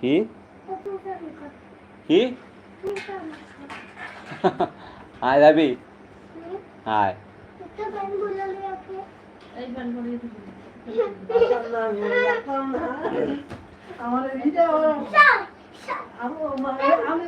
কি? কি? তোমার যাবি ওকে এই। আমার চল আমি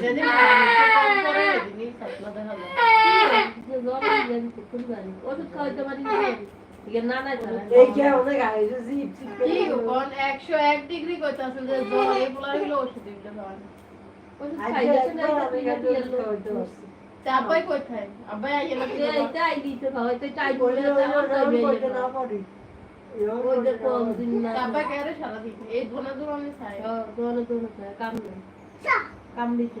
সেদিনই সাপলা দেখা যায়। যে জ্বর যায়, তো খুব জানি। ওষুধ খাওয়াইতে পারি না। না নাই তারা। এই কে অনেক আইছে জিপ জিপ কি গো, কোন 101 ডিগ্রি কইতাছে যে জ্বর, এগুলা হইল ওষুধ দিলে খাওয়ান। ওষুধ খাইতেছে না, এটা আমি দিয়ে দিয়ে এলো। খাওয়াইতে পারছি তা আব্বাই কোথায়? যে এইটাই দিতে চাই বলে না যে দিন? এই আমি কাম নেই কাম দিতে।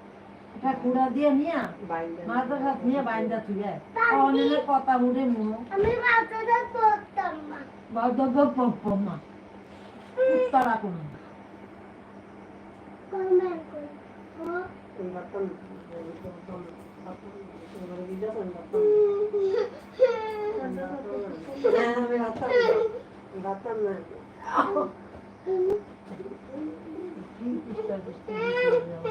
এটা কুড়া দিয়ে নিয়ে মাথা সব নিয়ে বাইন্দা তুই অনেলে কথা মুড়ে মুহ আমি পড়তাম না। উত্তরা কোন তো হলো।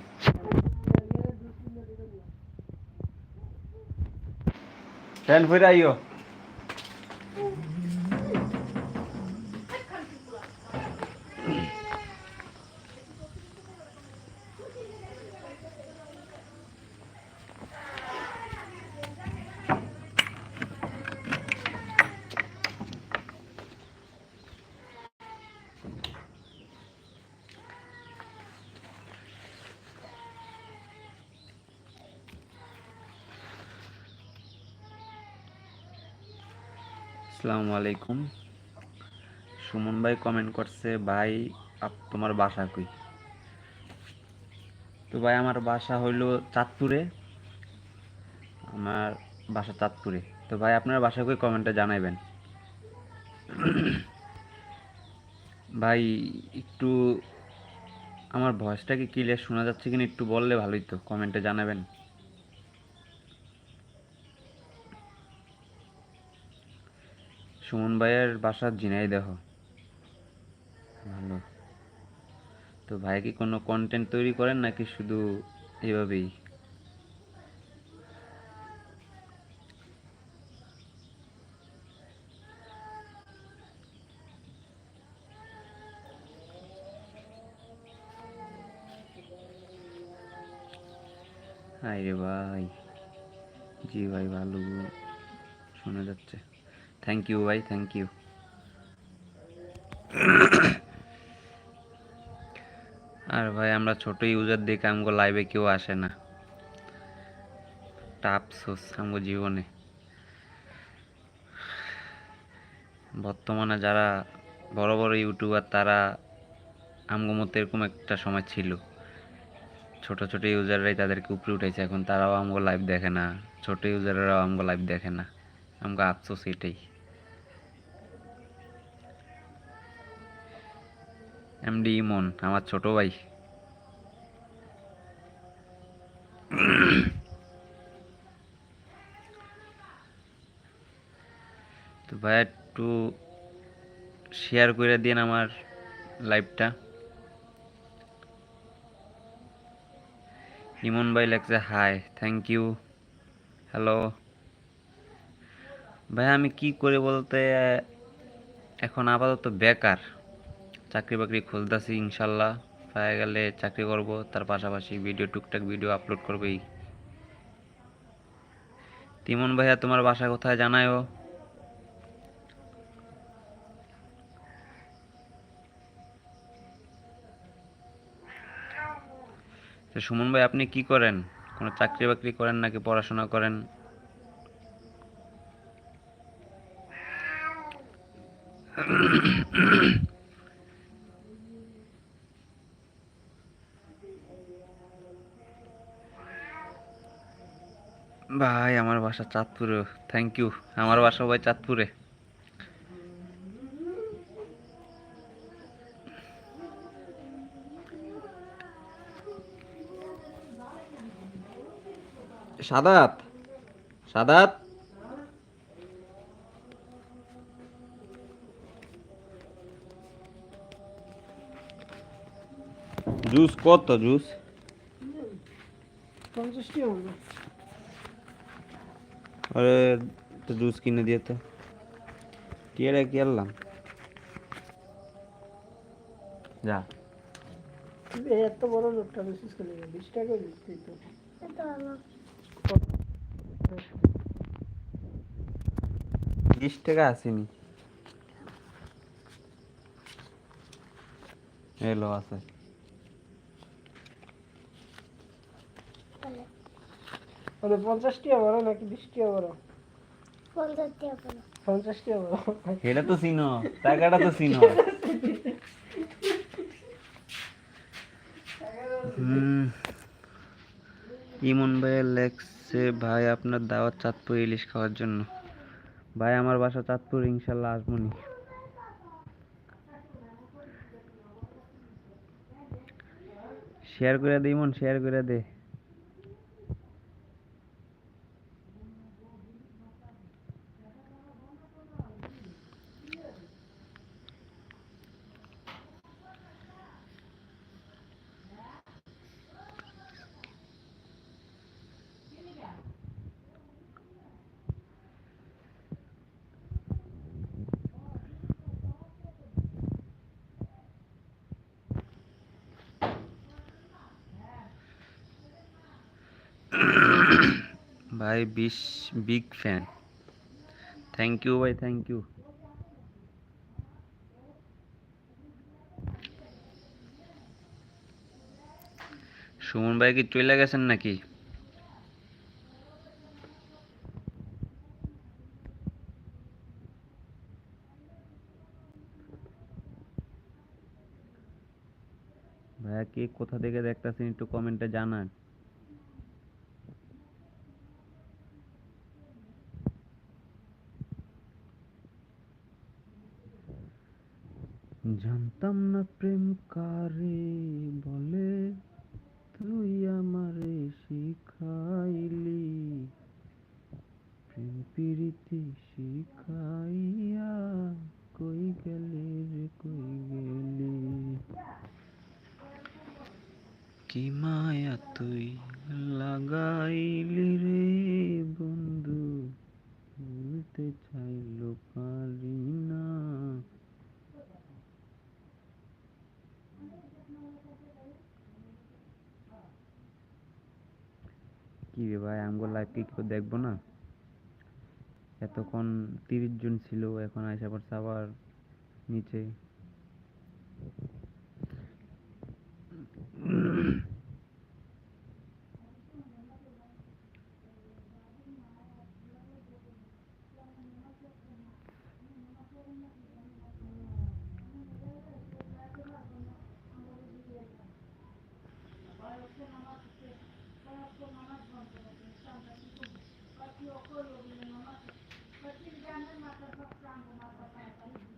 ફેન ફરી આવ્યો আসসালামু আলাইকুম। সুমন ভাই কমেন্ট করছে, ভাই, আপ, তোমার বাসা কই? তো ভাই, আমার বাসা হইল চাঁদপুরে। আমার বাসা চাঁদপুরে। তো ভাই, আপনার বাসা কই কমেন্টে জানাইবেন। ভাই, একটু আমার ভয়েসটা কি ক্লিয়ার শোনা যাচ্ছে কিনা একটু বললে ভালোই তো কমেন্টে জানাবেন। সুমন ভাইয়ের বাসা ঝিনাইদহ ভালো। তো ভাই কি কোনো কন্টেন্ট তৈরি করেন নাকি শুধু এভাবেই হাই রে ভাই। জি ভাই, ভালো। শোনা যাচ্ছে। থ্যাংক ইউ ভাই থ্যাংক ইউ আর ভাই, আমরা ছোট ইউজার দেখে আমগো লাইভে কেউ আসে না। টা আফসোস আমগো জীবনে। বর্তমানে যারা বড় বড় ইউটিউবার তারা আমগো মতো এরকম একটা সময় ছিল। ছোট ছোট ইউজাররাই তাদেরকে উপরে উঠেছে এখন তারাও আমগো লাইভ দেখে না। ছোট ইউজাররাও আমগো লাইভ দেখে না। আমগো আফসোস এটাই। এমডি ইমন আমার ছোট ভাই। তো ভাই, একটু শেয়ার করে দিন আমার লাইভটা ইমন ভাই লাগছে হাই থ্যাংক ইউ হ্যালো ভাই, আমি কি করে বলতে, এখন আপাতত বেকার। চাকরি বাকরি খুঁজতেছি ইনশাল্লাহ। পায়ে গেলে চাকরি করব, তার পাশাপাশি ভিডিও টুকটাক ভিডিও আপলোড করবেই। তিমন ভাইয়া, তোমার বাসা কোথায় জানায়ও? তো সুমন ভাই, আপনি কি করেন? কোনো চাকরি বাকরি করেন নাকি পড়াশোনা করেন? ভাই, আমার বাসা চাঁদপুরে। থ্যাংক ইউ আমার বাসা ভাই চাঁদপুরে। সাদাত? সাদাত? জুস কত জুস? পঞ্চাশটি হবে। আরে তো জুস কিনে দিয়ে তো। টিয়ারে কি আনলাম? যা। এত বড় লোকটা বিশেষ করে বিশ টাকা দিচ্ছি তো। বিশ টাকা আসেনি। এলো আছে। মানে পঞ্চাশটি বড় নাকি বিশটি বড়? পঞ্চাশ টাকা বলো পঞ্চাশটি বড়। এটা তো চিনো টাকাটা তো চিনো। ইমন ভাইয়ের লেগছে ভাই আপনার দাওয়াত চাঁদপুর ইলিশ খাওয়ার জন্য। ভাই আমার বাসা চাঁদপুর ইনশাল্লাহ আসবনি শেয়ার করে দে ইমন শেয়ার করে দে। ভাই, বিশ, বিগ ফ্যান। থ্যাংক ইউ ভাই থ্যাংক ইউ সুমন ভাই কি চলে গেছেন নাকি? ভাইয়া কে কোথা থেকে দেখতেছেন একটু কমেন্টে জানান। प्रेम कारे কি কেউ দেখব না। এতক্ষণ তিরিশ জন ছিল এখন আইসা পড়ছে আবার নিচে।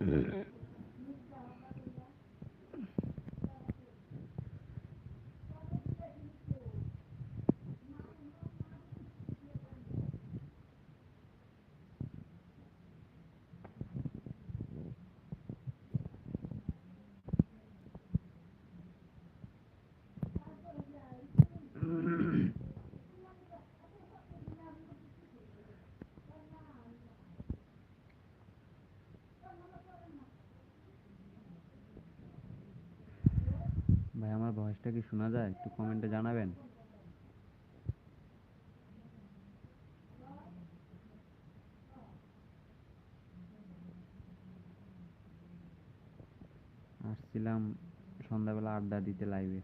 Hmm. ভাই, আমার ভয়েসটা কি শোনা যায়? একটু কমেন্টে জানাবেন। আসছিলাম সন্ধ্যাবেলা আড্ডা দিতে লাইভে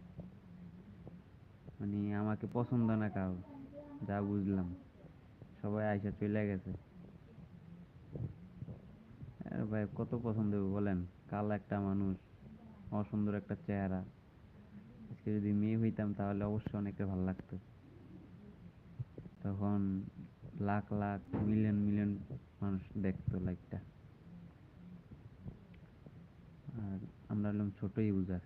মানে আমাকে পছন্দ না কাউ যা বুঝলাম। সবাই আইসা চলে গেছে। ভাই, কত পছন্দ বলেন? কাল একটা মানুষ, অসুন্দর একটা চেহারা। আজকে যদি মেয়ে হইতাম, তাহলে অবশ্যই অনেকটা ভালো লাগতো। তখন লাখ লাখ, মিলিয়ন মিলিয়ন মানুষ দেখতো লাইকটা আর আমরা হলাম ছোট ইউজার।